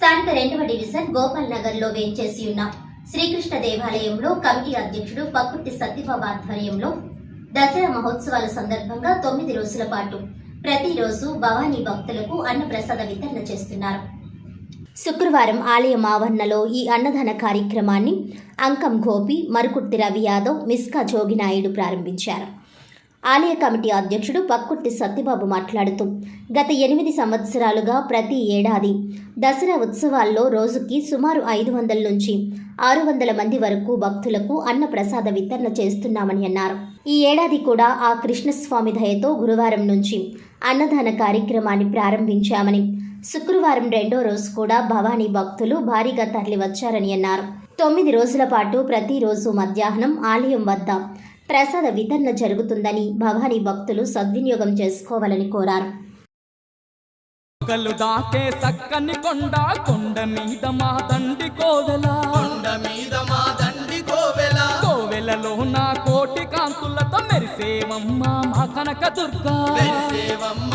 స్థానిక రెండవ డివిజన్ గోపాల్ నగర్లో వేంచేసి ఉన్న శ్రీకృష్ణ దేవాలయంలో కమిటీ అధ్యక్షుడు పక్కుర్తి సత్యబాబు ఆధ్వర్యంలో దసరా మహోత్సవాల సందర్భంగా తొమ్మిది రోజుల పాటు ప్రతిరోజు భవానీ భక్తులకు అన్నప్రసాద వితరణ చేస్తున్నారు. శుక్రవారం ఆలయం ఆవరణలో ఈ అన్నదాన కార్యక్రమాన్ని అంకం గోపి మరుకుర్తి రవి యాదవ్ మిస్కా జోగినాయుడు ప్రారంభించారు. ఆలయ కమిటీ అధ్యక్షుడు పక్కుర్తి సత్యబాబు మాట్లాడుతూ గత ఎనిమిది సంవత్సరాలుగా ప్రతి ఏడాది దసరా ఉత్సవాల్లో రోజుకి సుమారు ఐదు వందల నుంచి ఆరు వందల మంది వరకు భక్తులకు అన్న ప్రసాద వితరణ చేస్తున్నామని అన్నారు. ఈ ఏడాది కూడా ఆ కృష్ణస్వామి దయతో గురువారం నుంచి అన్నదాన కార్యక్రమాన్ని ప్రారంభించామని శుక్రవారం రెండో రోజు కూడా భవానీ భక్తులు భారీగా తరలి వచ్చారని అన్నారు. తొమ్మిది రోజుల పాటు ప్రతిరోజు మధ్యాహ్నం ఆలయం వద్ద ప్రసాద వితరణ జరుగుతుందని భవానీ భక్తులు సద్వినియోగం చేసుకోవాలని కోరారు. దాకే చక్కని కొండ కొండ మీద మా తండ్రి కోవెల. కొండ మీద మా దండి కోవెల. కోవెలలో నా కోటి కాంతులతో మెరిసేవమ్మ మా కనక దుర్గా మెరిసేవమ్మ